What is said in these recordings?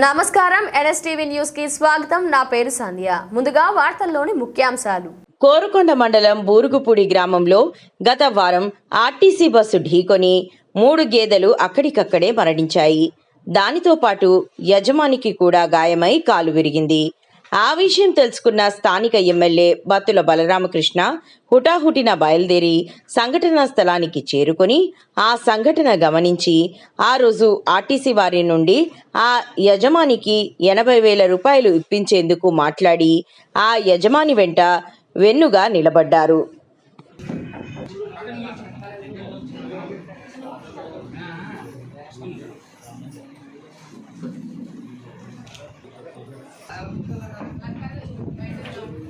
నమస్కారం ఎన్ఎస్టీవీ న్యూస్కి స్వాగతం. నా పేరు సంధ్య. ముందుగా వార్తల్లోని ముఖ్యాంశాలు. కోరుకొండ మండలం బూరుగుపూడి గ్రామంలో గత వారం ఆర్టీసీ బస్సు ఢీకొని మూడు గేదెలు అక్కడికక్కడే మరణించాయి. దానితో పాటు యజమానికి కూడా గాయమై కాలు విరిగింది. ఆ విషయం తెలుసుకున్న స్థానిక ఎమ్మెల్యే బత్తుల బలరామకృష్ణ హుటాహుటిన బయలుదేరి సంఘటనా స్థలానికి చేరుకొని ఆ సంఘటన గమనించి ఆ రోజు ఆర్టీసీ వారి నుండి ఆ యజమానికి ఎనభై వేల రూపాయలు ఇప్పించేందుకు మాట్లాడి ఆ యజమాని వెంట వెన్నుగా నిలబడ్డారు.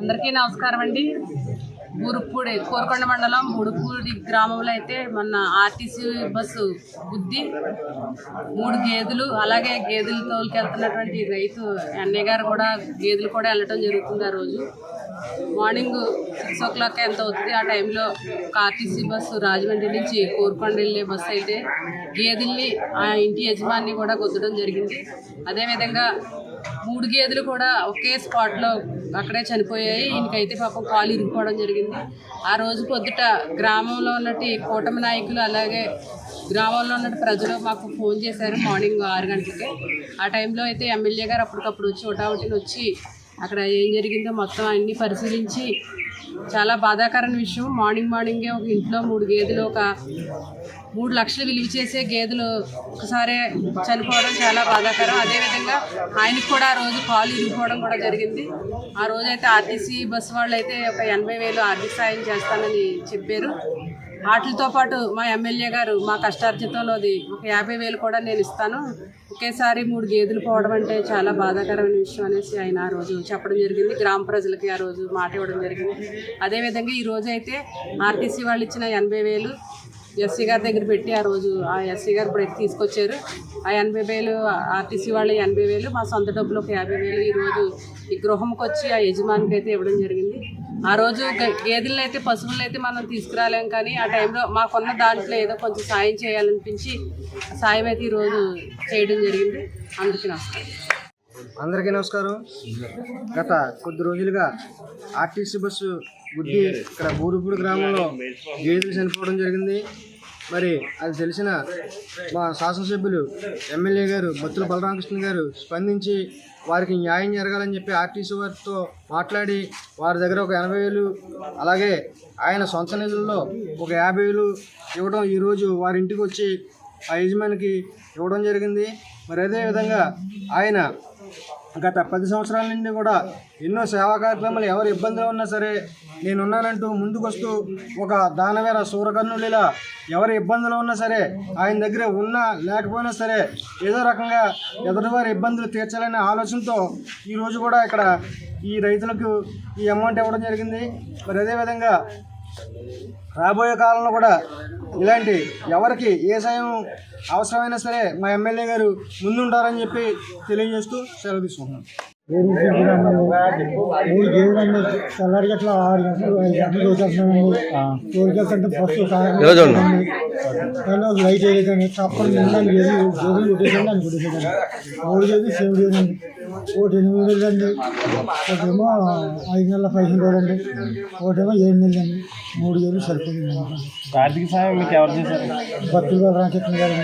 అందరికీ నమస్కారం అండి. బురుపూడి కోరకొండ మండలం బుడుపూడి గ్రామంలో అయితే మొన్న ఆర్టీసీ బస్సు బుద్ధి మూడు గేదెలు అలాగే గేదెలు తోలుకెళ్తున్నటువంటి రైతు అన్నయ్య గారు కూడా గేదెలు కూడా వెళ్ళటం జరుగుతుంది ఆ రోజు. మార్నింగ్ సిక్స్ ఓ క్లాక్ ఎంత అవుతుంది? ఆ టైంలో ఒక ఆర్టీసీ బస్సు రాజమండ్రి నుంచి కోరుకొండ వెళ్ళే బస్సు అయితే గేదెల్ని ఆ ఇంటి యజమాని కూడా గుద్దడం జరిగింది. అదేవిధంగా మూడు గేదెలు కూడా ఒకే స్పాట్లో అక్కడే చనిపోయాయి. ఈయనకైతే పాపం కాలు ఇరుక్కోవడం జరిగింది. ఆ రోజు పొద్దుట గ్రామంలో ఉన్నట్టు కూటమి నాయకులు అలాగే గ్రామంలో ఉన్న ప్రజలు మాకు ఫోన్ చేశారు మార్నింగ్ ఆరు గంటలకి. ఆ టైంలో అయితే ఎమ్మెల్యే గారు అప్పటికప్పుడు వచ్చి ఒకటి వచ్చి అక్కడ ఏం జరిగిందో మొత్తం అన్నీ పరిశీలించి చాలా బాధాకరమైన విషయం. మార్నింగ్ మార్నింగే ఒక ఇంట్లో మూడు గేదెలు ఒక మూడు లక్షలు విలువ చేసే గేదెలు ఒకసారి చనిపోవడం చాలా బాధాకరం. అదేవిధంగా ఆయనకి కూడా ఆ రోజు కాలు ఇరిగిపోవడం కూడా జరిగింది. ఆ రోజైతే ఆర్టీసీ బస్సు వాళ్ళు అయితే ఒక ఎనభై వేలు ఆర్థిక సాయం చేస్తానని చెప్పారు. వాటితో పాటు మా ఎమ్మెల్యే గారు మా కష్టార్జితంలోది ఒక యాభై వేలు కూడా నేను ఇస్తాను. ఒకేసారి మూడు గేదెలు పోవడం అంటే చాలా బాధాకరమైన విషయం అనేసి ఆయన ఆ రోజు చెప్పడం జరిగింది. గ్రామ ప్రజలకి ఆ రోజు మాట ఇవ్వడం జరిగింది. అదేవిధంగా ఈ రోజు అయితే ఆర్టీసీ వాళ్ళు ఇచ్చిన ఎనభై వేలు ఎస్సీ గారి దగ్గర పెట్టి ఆ రోజు ఆ ఎస్సీ గారు ఇప్పుడు తీసుకొచ్చారు. ఆ ఎనభై వేలు ఆర్టీసీ వాళ్ళు ఎనభై వేలు మా సొంత డబ్బులు ఒక యాభై వేలు ఈరోజు ఈ గృహంకి వచ్చి ఆ యజమానికి అయితే ఇవ్వడం జరిగింది. ఆ రోజు గ- గేదెలను అయితే పశువులను అయితే మనం తీసుకురాలేం కానీ ఆ టైంలో మాకున్న దాంట్లో ఏదో కొంచెం సాయం చేయాలనిపించి సాయం అయితే ఈరోజు చేయడం జరిగింది. అందుకే నమస్కారం. అందరికీ నమస్కారం. గత కొద్ది రోజులుగా ఆర్టీసీ బస్సు గుడ్డి ఇక్కడ బూరుపూడి గ్రామంలో గేదెలు చనిపోవడం జరిగింది. మరి అది తెలిసిన మా శాసనసభ్యులు ఎమ్మెల్యే గారు బత్తుల బలరామకృష్ణ గారు స్పందించి వారికి న్యాయం జరగాలని చెప్పి ఆర్టీసీ వారితో మాట్లాడి వారి దగ్గర ఒక ఎనభై వేలు అలాగే ఆయన సొంత నిధుల్లో ఒక యాభై వేలు ఇవ్వడం ఈరోజు వారి ఇంటికి వచ్చి ఆ యజమానికి ఇవ్వడం జరిగింది. మరి అదేవిధంగా ఆయన గత పది సంవత్సరాల నుండి కూడా ఎన్నో సేవా కార్యక్రమాలు ఎవరు ఇబ్బందిలో ఉన్నా సరే నేనున్నానంటూ ముందుకొస్తూ ఒక దానవేర సూరకర్ణుడిలా ఎవరి ఇబ్బందులు ఉన్నా సరే ఆయన దగ్గర ఉన్నా లేకపోయినా సరే ఏదో రకంగా ఎదుటివారి ఇబ్బందులు తీర్చాలనే ఆలోచనతో ఈరోజు కూడా ఇక్కడ ఈ రైతులకు ఈ అమౌంట్ ఇవ్వడం జరిగింది. మరి అదేవిధంగా రాబోయే కాలంలో కూడా ఇలాంటి ఎవరికి ఏ సాయం అవసరమైనా సరే మా ఎమ్మెల్యే గారు ముందుంటారని చెప్పి తెలియజేస్తూ సెలవు తీసుకుంటున్నాం మూడు గేదెలు తెల్లారి గట్ల ఆరు గంటలు ఐదు గంటలు లైట్ తప్పని నిండాలి గేదెలు కొట్టేసండి అని కొట్టేసేదండి మూడు గేదెలు సేవ్ చేయదండి ఒకటి ఎనిమిది అండి ఒకటేమో ఐదు నెలల పదిహేను రోజులు ఒకటేమో ఏడు నెలలు అండి మూడు గేదెలు సరిపోయింది ఆర్థిక సాయం మీకు ఎవరు చేశారు భక్తులు రామకృష్ణ గారు